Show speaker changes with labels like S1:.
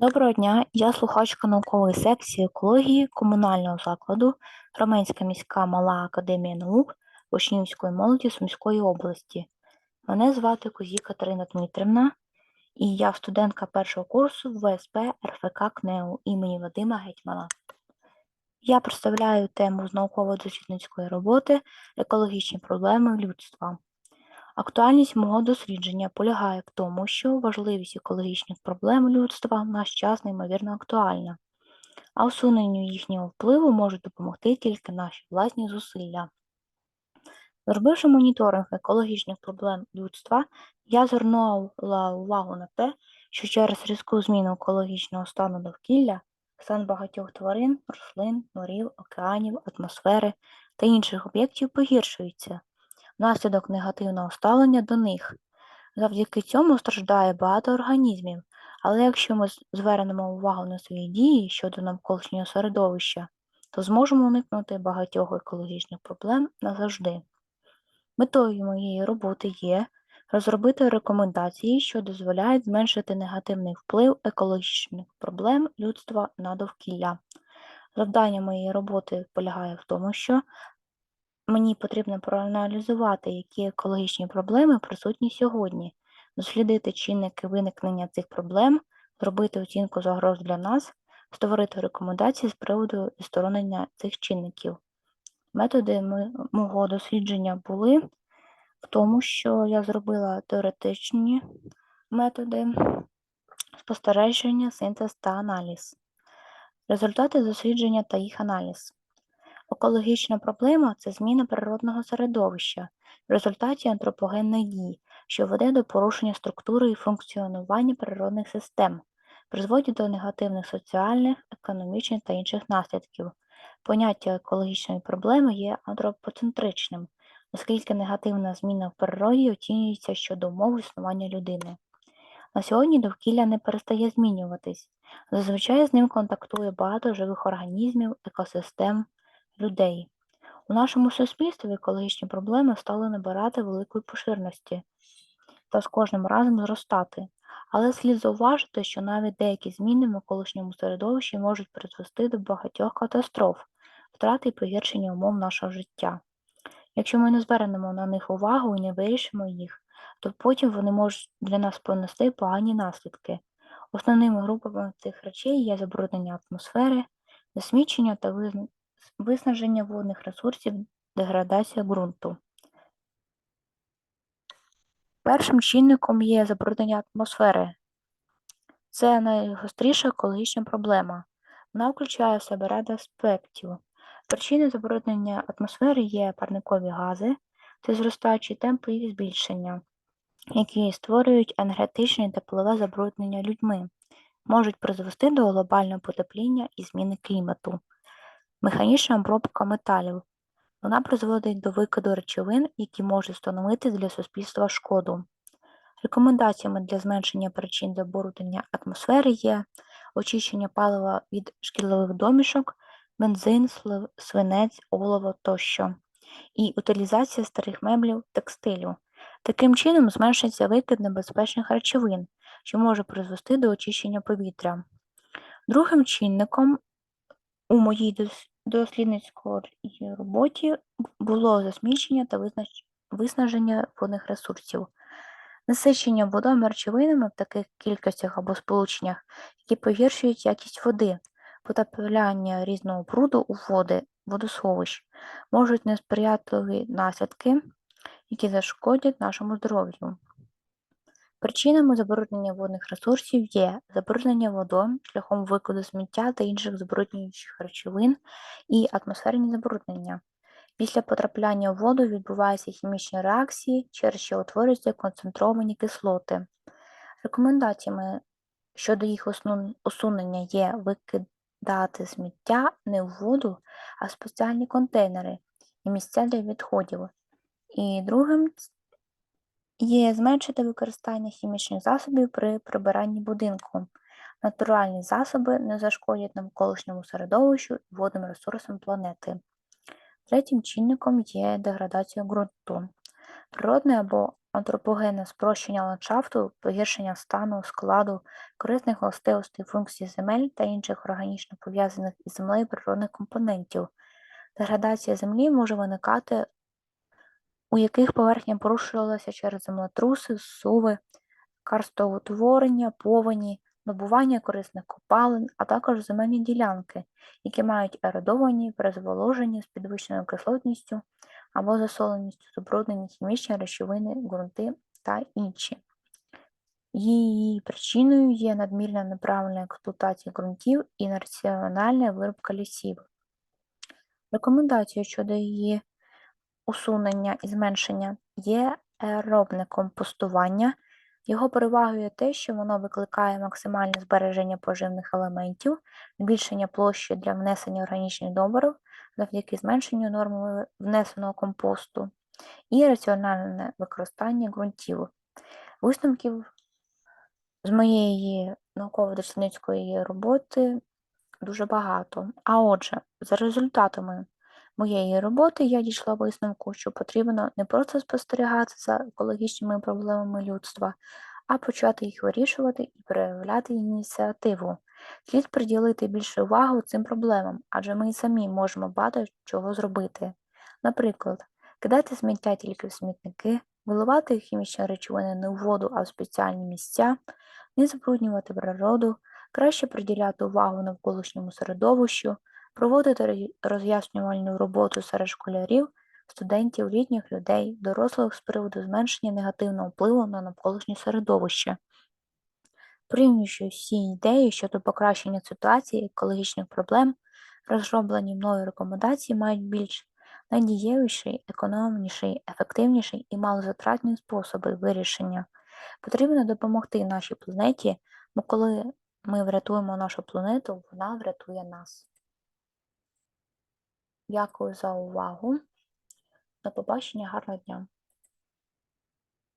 S1: Доброго дня, я слухачка наукової секції екології комунального закладу Раменська міська мала академія наук Учнівської молоді Сумської області. Мене звати Кузі Катерина Дмитрівна, і я студентка першого курсу ВСП РФК КНЕУ імені Вадима Гетьмана. Я представляю тему з науково-дослідницької роботи екологічні проблеми людства. Актуальність мого дослідження полягає в тому, що важливість екологічних проблем людства в наш час неймовірно актуальна, а усуненню їхнього впливу можуть допомогти тільки наші власні зусилля. Зробивши моніторинг екологічних проблем людства, я звернула увагу на те, що через різку зміну екологічного стану довкілля стан багатьох тварин, рослин, морів, океанів, атмосфери та інших об'єктів погіршується внаслідок негативного ставлення до них. Завдяки цьому страждає багато організмів, але якщо ми звернемо увагу на свої дії щодо навколишнього середовища, то зможемо уникнути багатьох екологічних проблем назавжди. Метою моєї роботи є розробити рекомендації, що дозволяють зменшити негативний вплив екологічних проблем людства на довкілля. Завдання моєї роботи полягає в тому, що Мені потрібно проаналізувати, які екологічні проблеми присутні сьогодні, дослідити чинники виникнення цих проблем, зробити оцінку загроз для нас, створити рекомендації з приводу відсторонення цих чинників. Методи мого дослідження були в тому, що я зробила теоретичні методи спостереження, синтез та аналіз, результати дослідження та їх аналіз. Екологічна проблема це зміна природного середовища в результаті антропогенних дій, що веде до порушення структури і функціонування природних систем, призводить до негативних соціальних, економічних та інших наслідків. Поняття екологічної проблеми є антропоцентричним, оскільки негативна зміна в природі оцінюється щодо умов існування людини. На сьогодні довкілля не перестає змінюватись. Зазвичай з ним контактує багато живих організмів, екосистем людей. У нашому суспільстві екологічні проблеми стали набирати великої поширності та з кожним разом зростати. Але слід зауважити, що навіть деякі зміни в навколишньому середовищі можуть призвести до багатьох катастроф, втрати і погіршення умов нашого життя. Якщо ми не звернемо на них увагу і не вирішимо їх, то потім вони можуть для нас понести погані наслідки. Основними групами цих речей є забруднення атмосфери, засмічення та виснаження водних ресурсів, деградація ґрунту. Першим чинником є забруднення атмосфери. Це найгостріша екологічна проблема. Вона включає в себе ряд аспектів. Причини забруднення атмосфери є парникові гази, це зростаючі темпи їх збільшення, які створюють енергетичне і теплове забруднення людьми, можуть призвести до глобального потепління і зміни клімату. Механічна обробка металів. Вона призводить до викиду речовин, які можуть становити для суспільства шкоду. Рекомендаціями для зменшення причин забруднення атмосфери є очищення палива від шкідливих домішок, бензин, свинець, олово тощо, і утилізація старих меблів, текстилю. Таким чином зменшиться викид небезпечних речовин, що може призвести до очищення повітря. Другим чинником у моїй дослідницькій роботі було засмічення та виснаження водних ресурсів, насичення водою речовинами в таких кількостях або сполученнях, які погіршують якість води, потрапляння різного бруду у води, водосховищ, можуть несприятливі наслідки, які зашкодять нашому здоров'ю. Причинами забруднення водних ресурсів є забруднення водою шляхом викиду сміття та інших забруднюючих речовин і атмосферні забруднення. Після потрапляння в воду відбуваються хімічні реакції, через що утворюються концентровані кислоти. Рекомендаціями щодо їх усунення є викидати сміття не в воду, а в спеціальні контейнери і місця для відходів. І другим Є зменшити використання хімічних засобів при прибиранні будинку. Натуральні засоби не зашкодять навколишньому середовищу і водним ресурсам планети. Третім чинником є деградація ґрунту. Природний або антропогенне спрощення ландшафту, погіршення стану, складу, корисних властивостей функцій земель та інших органічно пов'язаних із землею природних компонентів. Деградація землі може виникати, у яких поверхня порушувалася через землетруси, зсуви, карстоутворення, повені, добування корисних копалин, а також земельні ділянки, які мають еродовані, перезволожені з підвищеною кислотністю або засоленістю, забруднені хімічні речовини, ґрунти та інші. Її причиною є надмірна неправильна експлуатація ґрунтів і нераціональна вирубка лісів. Рекомендації щодо її усунення і зменшення є аеробне компостування. Його перевагою є те, що воно викликає максимальне збереження поживних елементів, збільшення площі для внесення органічних добрив завдяки зменшенню норми внесеного компосту і раціональне використання ґрунтів. Висновків з моєї науково-дослідницької роботи дуже багато. А отже, за результатами моєї роботи я дійшла висновку, що потрібно не просто спостерігати за екологічними проблемами людства, а почати їх вирішувати і проявляти ініціативу. Слід приділити більше увагу цим проблемам, адже ми й самі можемо багато чого зробити. Наприклад, кидати сміття тільки в смітники, виливати хімічні речовини не у воду, а в спеціальні місця, не забруднювати природу, краще приділяти увагу навколишньому середовищу, проводити роз'яснювальну роботу серед школярів, студентів, літніх людей, дорослих з приводу зменшення негативного впливу на навколишнє середовище. Порівнюючи всі ідеї щодо покращення ситуації екологічних проблем, розроблені мною рекомендації мають більш найдієвіший, економніший, ефективніший і малозатратні способи вирішення. Потрібно допомогти нашій планеті, бо коли ми врятуємо нашу планету, вона врятує нас. Дякую за увагу. До побачення, гарного дня!